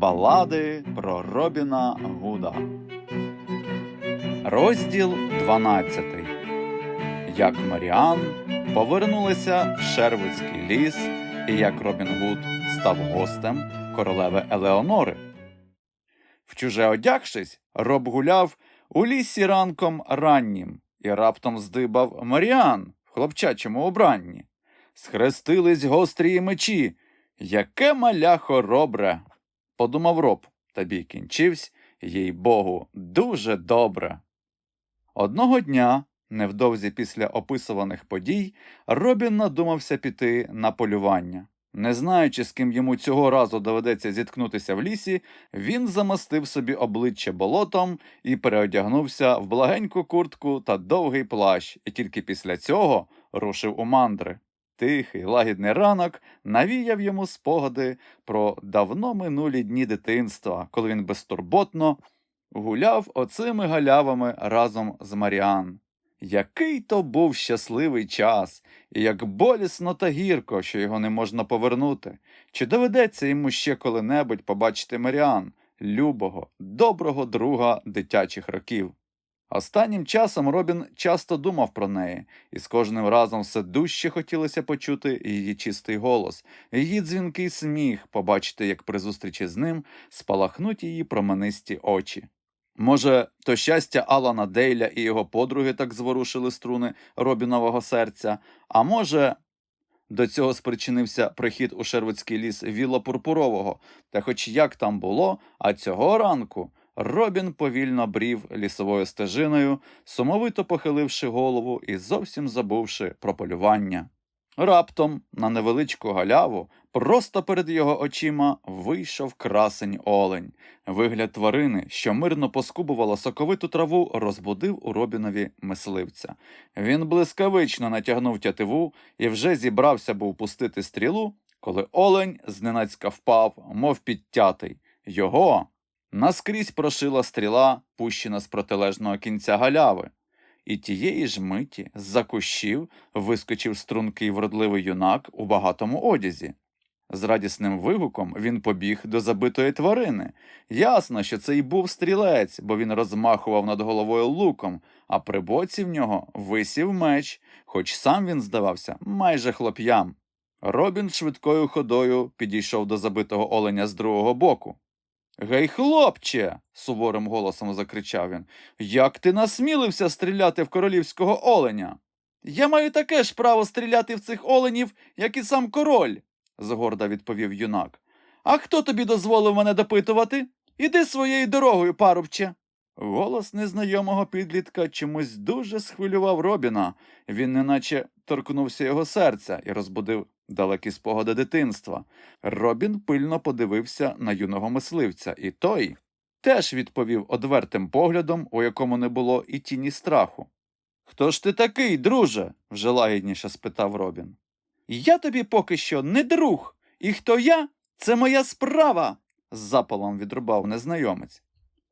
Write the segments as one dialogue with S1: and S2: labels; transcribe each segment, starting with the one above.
S1: Балади про Робіна Гуда. Розділ 12. Як Маріан повернулася в Шервудський ліс і як Робін Гуд став гостем королеви Елеонори. Вчуже одягшись, Роб гуляв у лісі ранком раннім і раптом здибав Маріан в хлопчачому убранні. Схрестились гострі мечі. Яке маля хоробре, подумав Роб, та бій кінчився, їй богу, дуже добре. Одного дня, невдовзі після описуваних подій, Робін надумався піти на полювання. Не знаючи, з ким йому цього разу доведеться зіткнутися в лісі, він замастив собі обличчя болотом і переодягнувся в благеньку куртку та довгий плащ, і тільки після цього рушив у мандри. Тихий, лагідний ранок навіяв йому спогади про давно минулі дні дитинства, коли він безтурботно гуляв оцими галявами разом з Маріан. Який то був щасливий час, і як болісно та гірко, що його не можна повернути. Чи доведеться йому ще коли-небудь побачити Маріан, любого, доброго друга дитячих років? Останнім часом Робін часто думав про неї, і з кожним разом все дужче хотілося почути її чистий голос, її дзвінкий сміх, побачити, як при зустрічі з ним спалахнуть її променисті очі. Може, то щастя Алана Дейля і його подруги так зворушили струни Робінового серця, а може, до цього спричинився прихід у Шервудський ліс Віла Пурпурового, та хоч як там було, а цього ранку Робін повільно брів лісовою стежиною, сумовито похиливши голову і зовсім забувши про полювання. Раптом на невеличку галяву, просто перед його очима, вийшов красень олень. Вигляд тварини, що мирно поскубувала соковиту траву, розбудив у Робінові мисливця. Він блискавично натягнув тятиву і вже зібрався був пустити стрілу, коли олень зненацька впав, мов підтятий. Його наскрізь прошила стріла, пущена з протилежного кінця галяви. І тієї ж миті з-за кущів вискочив стрункий вродливий юнак у багатому одязі. З радісним вигуком він побіг до забитої тварини. Ясно, що це й був стрілець, бо він розмахував над головою луком, а при боці в нього висів меч, хоч сам він здавався майже хлоп'ям. Робін швидкою ходою підійшов до забитого оленя з другого боку. Гей, хлопче. суворим голосом закричав він. Як ти насмілився стріляти в королівського оленя? Я маю таке ж право стріляти в цих оленів, як і сам король, згорда відповів юнак. А хто тобі дозволив мене допитувати? Іди своєю дорогою, парубче. Голос незнайомого підлітка чомусь дуже схвилював Робіна. Він неначе торкнувся його серця і розбудив далекі спогади дитинства. Робін пильно подивився на юного мисливця, і той теж відповів одвертим поглядом, у якому не було і тіні страху. Хто ж ти такий, друже? вже лагідніше спитав Робін. Я тобі поки що не друг, і хто я, це моя справа, з запалом відрубав незнайомець.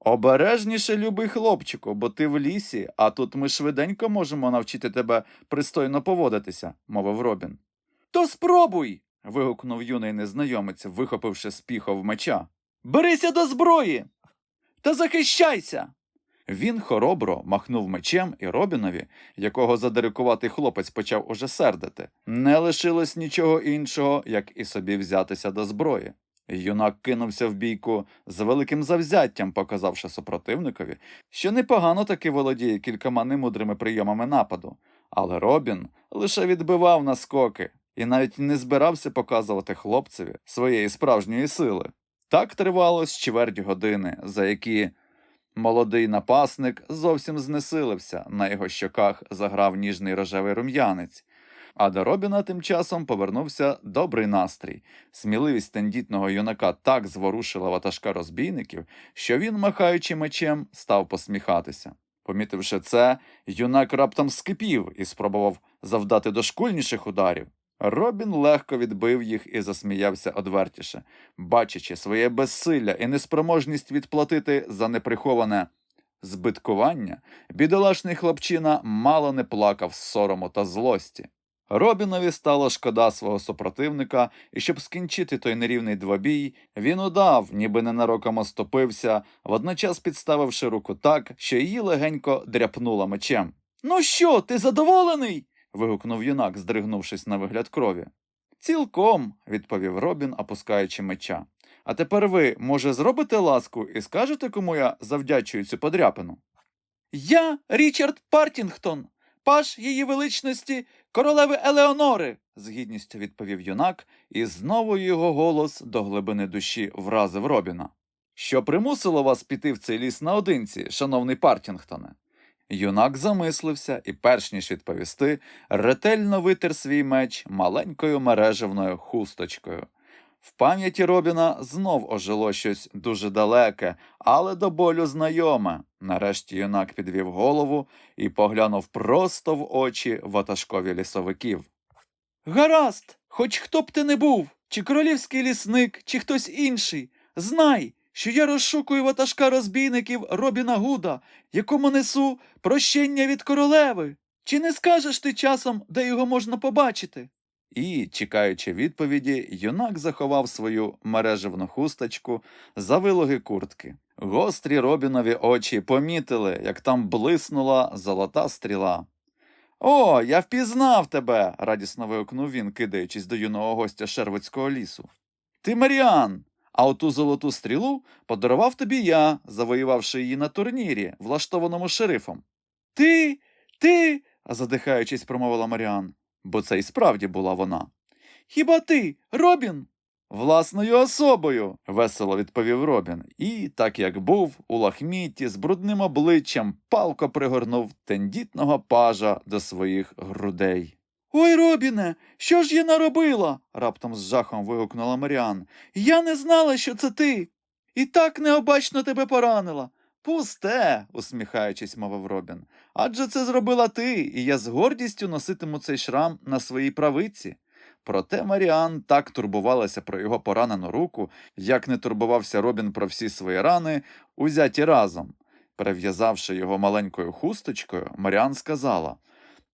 S1: Обережніше, любий хлопчику, бо ти в лісі, а тут ми швиденько можемо навчити тебе пристойно поводитися, мовив Робін. То спробуй. вигукнув юний незнайомець, вихопивши з піхов меча. Берися до зброї та захищайся. Він хоробро махнув мечем і Робінові, якого задирикуватий хлопець почав уже сердити, не лишилось нічого іншого, як і собі взятися до зброї. Юнак кинувся в бійку з великим завзяттям, показавши супротивникові, що непогано таки володіє кількома немудрими прийомами нападу, але Робін лише відбивав наскоки і навіть не збирався показувати хлопцеві своєї справжньої сили. Так тривалось чверть години, за які молодий напасник зовсім знесилився, на його щоках заграв ніжний рожевий рум'янець. А до Робіна тим часом повернувся добрий настрій. Сміливість тендітного юнака так зворушила ватажка розбійників, що він, махаючи мечем, став посміхатися. Помітивши це, юнак раптом скипів і спробував завдати дошкульніших ударів. Робін легко відбив їх і засміявся одвертіше, бачачи своє безсилля і неспроможність відплатити за неприховане збиткування, бідолашний хлопчина мало не плакав з сорому та злості. Робінові стало шкода свого супротивника, і щоб скінчити той нерівний двобій, він удав, ніби ненароком оступився, водночас підставивши руку так, що її легенько дряпнула мечем. Ну що, ти задоволений? Вигукнув юнак, здригнувшись на вигляд крові. Цілком, відповів Робін, опускаючи меча. А тепер ви, може, зробите ласку і скажете, кому я завдячую цю подряпину? Я Річард Партінгтон, паш її величності королеви Елеонори, з гідністю відповів юнак, і знову його голос до глибини душі вразив Робіна. Що примусило вас піти в цей ліс наодинці, шановний Партінгтоне? Юнак замислився і, перш ніж відповісти, ретельно витер свій меч маленькою мережевною хусточкою. В пам'яті Робіна знов ожило щось дуже далеке, але до болю знайоме. Нарешті юнак підвів голову і поглянув просто в очі ватажкові лісовиків. Гаразд, хоч хто б ти не був, чи королівський лісник, чи хтось інший, знай, що я розшукую ватажка розбійників Робіна Гуда, якому несу прощення від королеви. Чи не скажеш ти часом, де його можна побачити? І, чекаючи відповіді, юнак заховав свою мережевну хусточку за вилоги куртки. Гострі Робінові очі помітили, як там блиснула золота стріла. О, я впізнав тебе. радісно вигукнув він, кидаючись до юного гостя Шервицького лісу. Ти Маріан, а оту золоту стрілу подарував тобі я, завоювавши її на турнірі, влаштованому шерифом. Ти, ти, задихаючись, промовила Маріан, бо це й справді була вона. Хіба ти, Робін? Власною особою, весело відповів Робін, і, так як був, у лахмітті з брудним обличчям палко пригорнув тендітного пажа до своїх грудей. Ой, Робіне, що ж я наробила? раптом з жахом вигукнула Маріан. Я не знала, що це ти. І так необачно тебе поранила. Пусте, усміхаючись, мовив Робін. Адже це зробила ти, і я з гордістю носитиму цей шрам на своїй правиці. Проте Маріан так турбувалася про його поранену руку, як не турбувався Робін про всі свої рани, узяті разом. Перев'язавши його маленькою хусточкою, Маріан сказала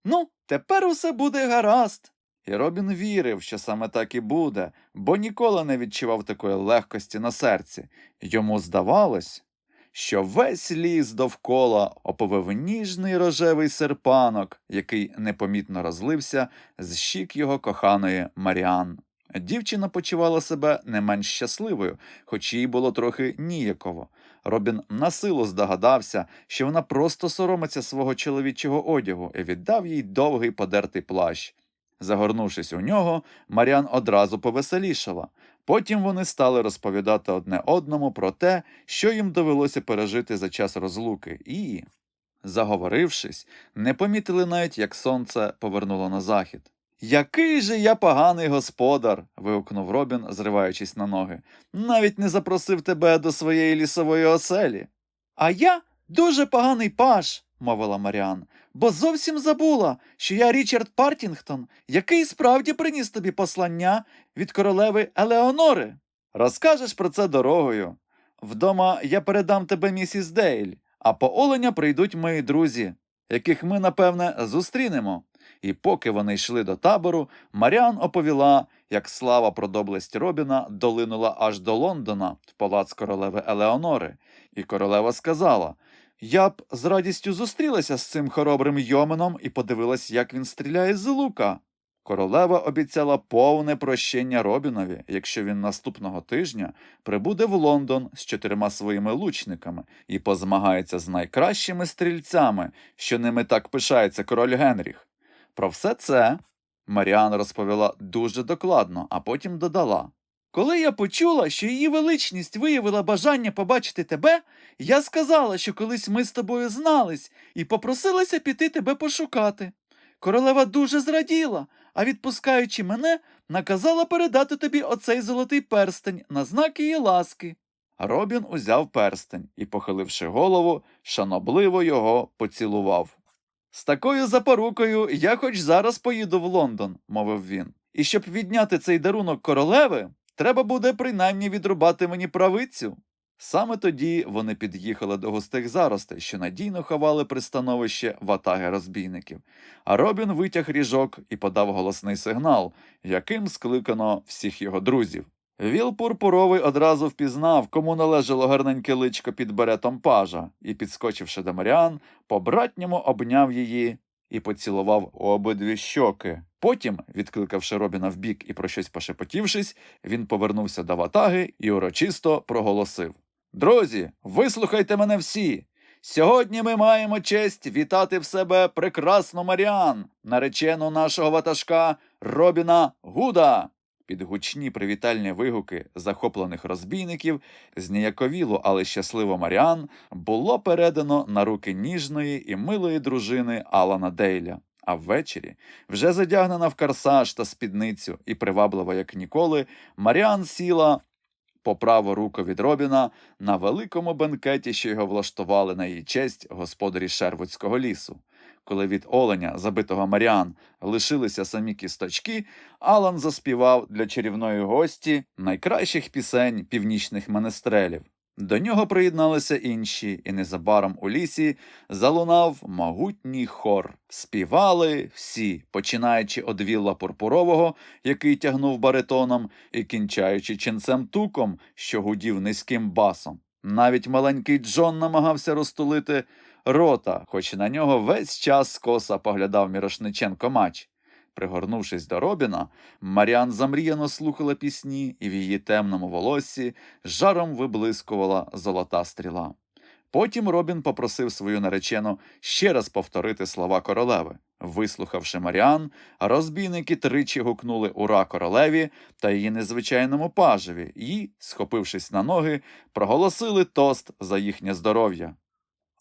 S1: Ну, тепер усе буде гаразд. І Робін вірив, що саме так і буде, бо ніколи не відчував такої легкості на серці. Йому здавалось, що весь ліс довкола оповив ніжний рожевий серпанок, який непомітно розлився з щік його коханої Маріан. Дівчина почувала себе не менш щасливою, хоч їй було трохи ніяково. Робін насилу здогадався, що вона просто соромиться свого чоловічого одягу і віддав їй довгий подертий плащ. Загорнувшись у нього, Маріан одразу повеселішала. Потім вони стали розповідати одне одному про те, що їм довелося пережити за час розлуки, і, заговорившись, не помітили навіть, як сонце повернуло на захід. Який же я поганий господар. вигукнув Робін, зриваючись на ноги. Навіть не запросив тебе до своєї лісової оселі. А я дуже поганий паш, мовила Маріан, бо зовсім забула, що я Річард Партінгтон, який справді приніс тобі послання від королеви Елеонори. Розкажеш про це дорогою. Вдома я передам тебе місіс Дейль, а по оленя прийдуть мої друзі, яких ми, напевне, зустрінемо. І поки вони йшли до табору, Маріан оповіла, як слава про доблесть Робіна долинула аж до Лондона в палац королеви Елеонори, і королева сказала Я б з радістю зустрілася з цим хоробрим йоменом і подивилась, як він стріляє з лука. Королева обіцяла повне прощення Робінові, якщо він наступного тижня прибуде в Лондон з чотирма своїми лучниками і позмагається з найкращими стрільцями, що ними так пишається король Генріх. Про все це Маріан розповіла дуже докладно, а потім додала. Коли я почула, що її величність виявила бажання побачити тебе, я сказала, що колись ми з тобою знались, і попросилася піти тебе пошукати. Королева дуже зраділа, а відпускаючи мене, наказала передати тобі оцей золотий перстень на знак її ласки. Робін узяв перстень і, похиливши голову, шанобливо його поцілував. З такою запорукою я хоч зараз поїду в Лондон, мовив він. І щоб відняти цей дарунок королеви, треба буде принаймні відрубати мені правицю. Саме тоді вони під'їхали до густих заростей, що надійно ховали пристановище ватаги розбійників. А Робін витяг ріжок і подав голосний сигнал, яким скликано всіх його друзів. Віл Пурпуровий одразу впізнав, кому належало гарненьке личко під беретом пажа, і, підскочивши до Маріан, по-братньому обняв її і поцілував обидві щоки. Потім, відкликавши Робіна вбік і про щось пошепотівшись, він повернувся до ватаги і урочисто проголосив: Друзі, вислухайте мене всі! Сьогодні ми маємо честь вітати в себе прекрасну Маріан, наречену нашого ватажка Робіна Гуда. Під гучні привітальні вигуки захоплених розбійників зніяковілу, але щасливо Маріан було передано на руки ніжної і милої дружини Алана Дейля. А ввечері, вже задягнена в корсаж та спідницю і приваблива, як ніколи, Маріан сіла по праву руку від Робіна на великому бенкеті, що його влаштували на її честь господарі Шервудського лісу. Коли від оленя, забитого Маріан, лишилися самі кісточки, Алан заспівав для чарівної гості найкращих пісень північних менестрелів. До нього приєдналися інші, і незабаром у лісі залунав могутній хор. Співали всі, починаючи од вілла пурпурового, який тягнув баритоном, і кінчаючи ченцем туком, що гудів низьким басом. Навіть маленький Джон намагався розтулити рота, хоч на нього весь час скоса поглядав Мірошниченко мач. Пригорнувшись до Робіна, Маріан замріяно слухала пісні, і в її темному волоссі жаром виблискувала золота стріла. Потім Робін попросив свою наречену ще раз повторити слова королеви. Вислухавши Маріан, розбійники тричі гукнули ура королеві та її незвичайному пажеві і, схопившись на ноги, проголосили тост за їхнє здоров'я.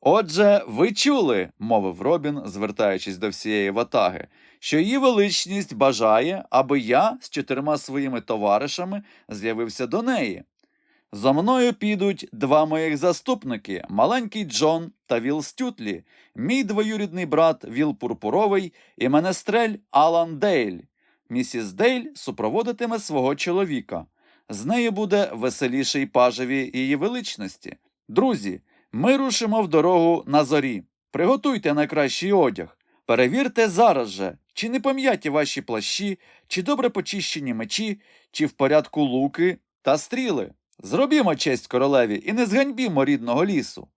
S1: Отже, ви чули, мовив Робін, звертаючись до всієї ватаги, що її величність бажає, аби я з чотирма своїми товаришами з'явився до неї. За мною підуть два моїх заступники маленький Джон та Віл Стютлі, мій двоюрідний брат Віл Пурпуровий і менестрель Алан Дейль. Місіс Дейль супроводитиме свого чоловіка. З нею буде веселіший пажеві її величності. Друзі, ми рушимо в дорогу на зорі. Приготуйте найкращий одяг. Перевірте зараз же, чи не пом'яті ваші плащі, чи добре почищені мечі, чи в порядку луки та стріли. Зробімо честь королеві і не зганьбімо рідного лісу.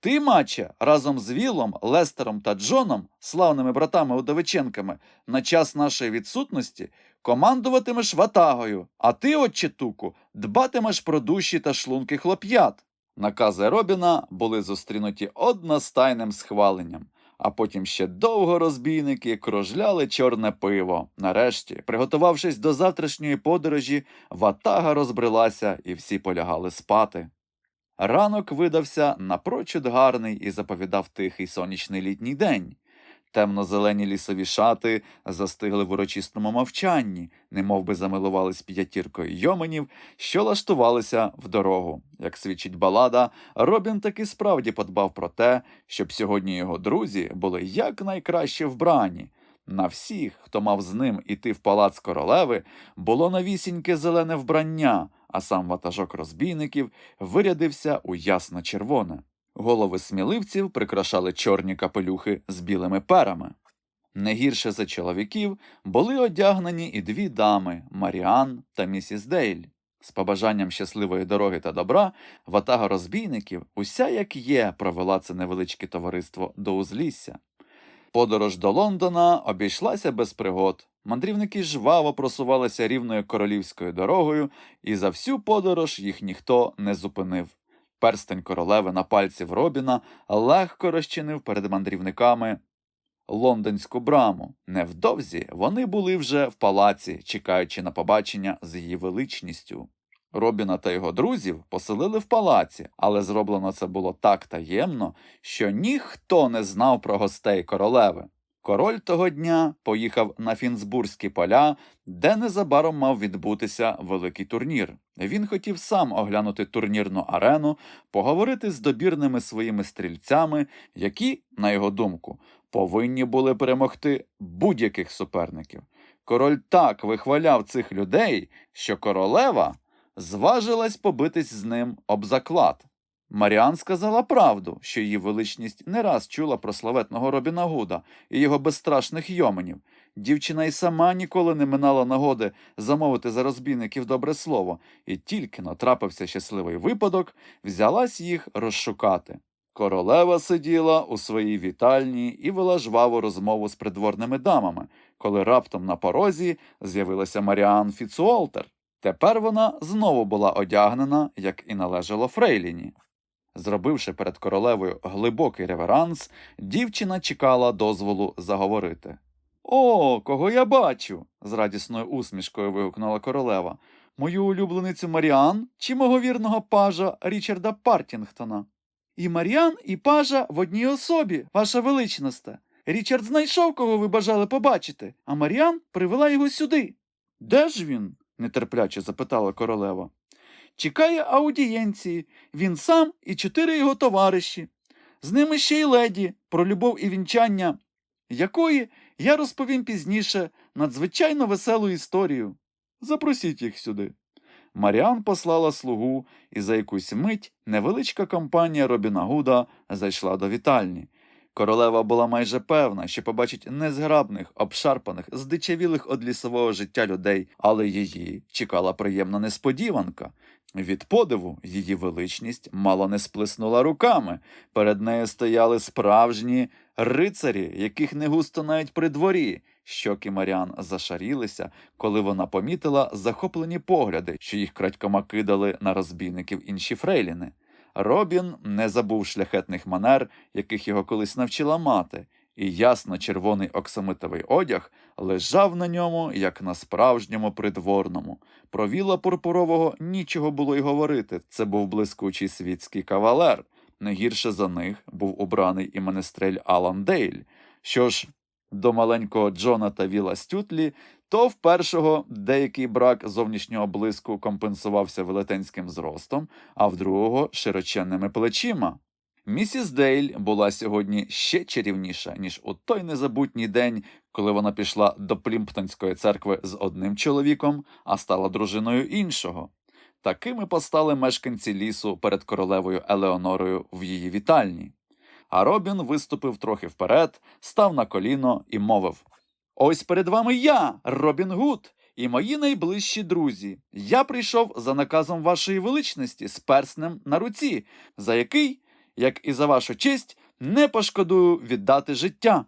S1: Ти, маче, разом з Вілом, Лестером та Джоном, славними братами Удовиченками, на час нашої відсутності командуватимеш ватагою, а ти, отче Туку, дбатимеш про душі та шлунки хлоп'ят. Накази Робіна були зустрінуті одностайним схваленням, а потім ще довго розбійники кружляли чорне пиво. Нарешті, приготувавшись до завтрашньої подорожі, ватага розбрелася і всі полягали спати. Ранок видався напрочуд гарний і заповідав тихий сонячний літній день. Темно-зелені лісові шати застигли в урочистому мовчанні, немов би замилувались п'ятіркою йоменів, що лаштувалися в дорогу. Як свідчить балада, Робін таки справді подбав про те, щоб сьогодні його друзі були якнайкраще вбрані. На всіх, хто мав з ним іти в палац королеви, було новісіньке зелене вбрання, а сам ватажок розбійників вирядився у ясно-червоне. Голови сміливців прикрашали чорні капелюхи з білими перами. Не гірше за чоловіків були одягнені і дві дами Маріан та місіс Дейль. З побажанням щасливої дороги та добра ватага розбійників, уся як є, провела це невеличке товариство до узлісся. Подорож до Лондона обійшлася без пригод. Мандрівники жваво просувалися рівною королівською дорогою, і за всю подорож їх ніхто не зупинив. Перстень королеви на пальці в Робіна легко розчинив перед мандрівниками лондонську браму. Невдовзі вони були вже в палаці, чекаючи на побачення з її величністю. Робіна та його друзів поселили в палаці, але зроблено це було так таємно, що ніхто не знав про гостей королеви. Король того дня поїхав на Фінсбурзькі поля, де незабаром мав відбутися великий турнір. Він хотів сам оглянути турнірну арену, поговорити з добірними своїми стрільцями, які, на його думку, повинні були перемогти будь-яких суперників. Король так вихваляв цих людей, що королева зважилась побитись з ним об заклад. Маріан сказала правду, що її величність не раз чула про славетного Робіна Гуда і його безстрашних йоменів. Дівчина й сама ніколи не минала нагоди замовити за розбійників добре слово, і тільки натрапився щасливий випадок, взялась їх розшукати. Королева сиділа у своїй вітальні і вела жваву розмову з придворними дамами, коли раптом на порозі з'явилася Маріан Фіцуолтер. Тепер вона знову була одягнена, як і належало Фрейліні. Зробивши перед королевою глибокий реверанс, дівчина чекала дозволу заговорити. О, кого я бачу. з радісною усмішкою вигукнула королева. Мою улюбленицю Маріан чи мого вірного пажа Річарда Партінгтона. І Маріан, і пажа в одній особі, ваша величносте. Річард знайшов, кого ви бажали побачити, а Маріан привела його сюди. Де ж він? нетерпляче запитала королева. Чекає аудієнції, він сам і чотири його товариші. З ними ще й леді про любов і вінчання, якої я розповім пізніше надзвичайно веселу історію. Запросіть їх сюди. Маріан послала слугу, і за якусь мить невеличка компанія Робіна Гуда зайшла до вітальні. Королева була майже певна, що побачить незграбних, обшарпаних, здичавілих од лісового життя людей, але її чекала приємна несподіванка. Від подиву її величність мало не сплеснула руками. Перед нею стояли справжні рицарі, яких не густо навіть при дворі. Щоки Маріан зашарілися, коли вона помітила захоплені погляди, що їх крадькома кидали на розбійників інші фрейліни. Робін не забув шляхетних манер, яких його колись навчила мати, і ясно червоний оксамитовий одяг лежав на ньому, як на справжньому придворному. Про віла пурпурового нічого було й говорити. Це був блискучий світський кавалер. Не гірше за них був убраний і менестрель Алан Дейль. Що ж до маленького Джона та Віла Стютлі, то в першого деякий брак зовнішнього блиску компенсувався велетенським зростом, а в другого широченними плечима. Місіс Дейль була сьогодні ще чарівніша, ніж у той незабутній день, коли вона пішла до Плімптонської церкви з одним чоловіком, а стала дружиною іншого. Такими постали мешканці лісу перед королевою Елеонорою в її вітальні. А Робін виступив трохи вперед, став на коліно і мовив Ось перед вами я, Робін Гуд, і мої найближчі друзі. Я прийшов за наказом вашої величності з перснем на руці, за який, як і за вашу честь, не пошкодую віддати життя.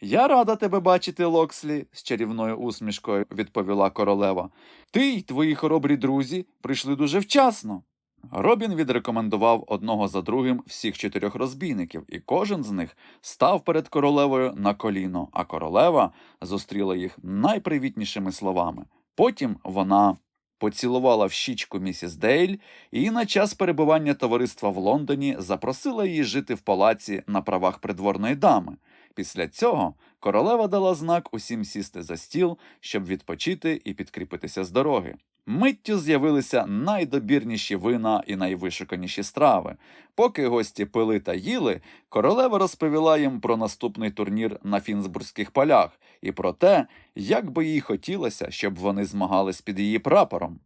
S1: Я рада тебе бачити, Локслі, з чарівною усмішкою відповіла королева. Ти й твої хоробрі друзі прийшли дуже вчасно. Робін відрекомендував одного за другим всіх чотирьох розбійників, і кожен з них став перед королевою на коліно, а королева зустріла їх найпривітнішими словами. Потім вона поцілувала в щічку місіс Дейль і на час перебування товариства в Лондоні запросила її жити в палаці на правах придворної дами. Після цього королева дала знак усім сісти за стіл, щоб відпочити і підкріпитися з дороги. Миттю з'явилися найдобірніші вина і найвишуканіші страви. Поки гості пили та їли, королева розповіла їм про наступний турнір на Фінсбурзьких полях і про те, як би їй хотілося, щоб вони змагались під її прапором.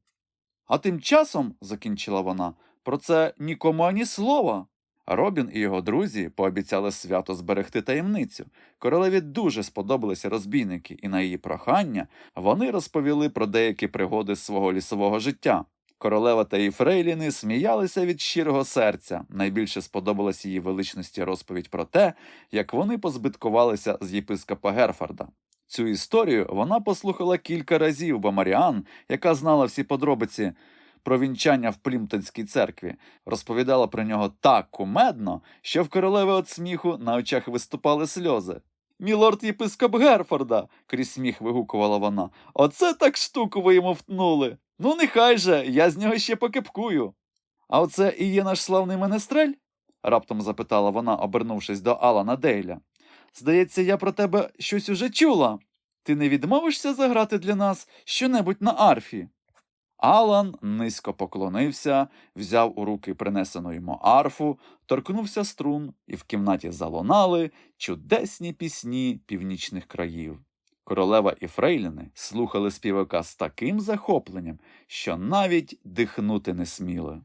S1: А тим часом, закінчила вона, про це нікому ані слова. Робін і його друзі пообіцяли свято зберегти таємницю. Королеві дуже сподобалися розбійники, і на її прохання вони розповіли про деякі пригоди свого лісового життя. Королева та її фрейліни сміялися від щирого серця. Найбільше сподобалась її величності розповідь про те, як вони позбиткувалися з єпископа Герфорда. Цю історію вона послухала кілька разів, бо Маріан, яка знала всі подробиці про вінчання в Плімтонській церкві, розповідала про нього так кумедно, що в королеви від сміху на очах виступали сльози. Мілорд єпископ Герфорда, крізь сміх вигукувала вона. Оце так штуку ви йому втнули. Ну, нехай же, я з нього ще покипкую. А оце і є наш славний менестрель? раптом запитала вона, обернувшись до Алана Дейля. Здається, я про тебе щось уже чула. Ти не відмовишся заграти для нас щонебудь на арфі? Алан низько поклонився, взяв у руки принесену йому арфу, торкнувся струн, і в кімнаті залунали чудесні пісні північних країв. Королева і фрейліни слухали співака з таким захопленням, що навіть дихнути не сміли.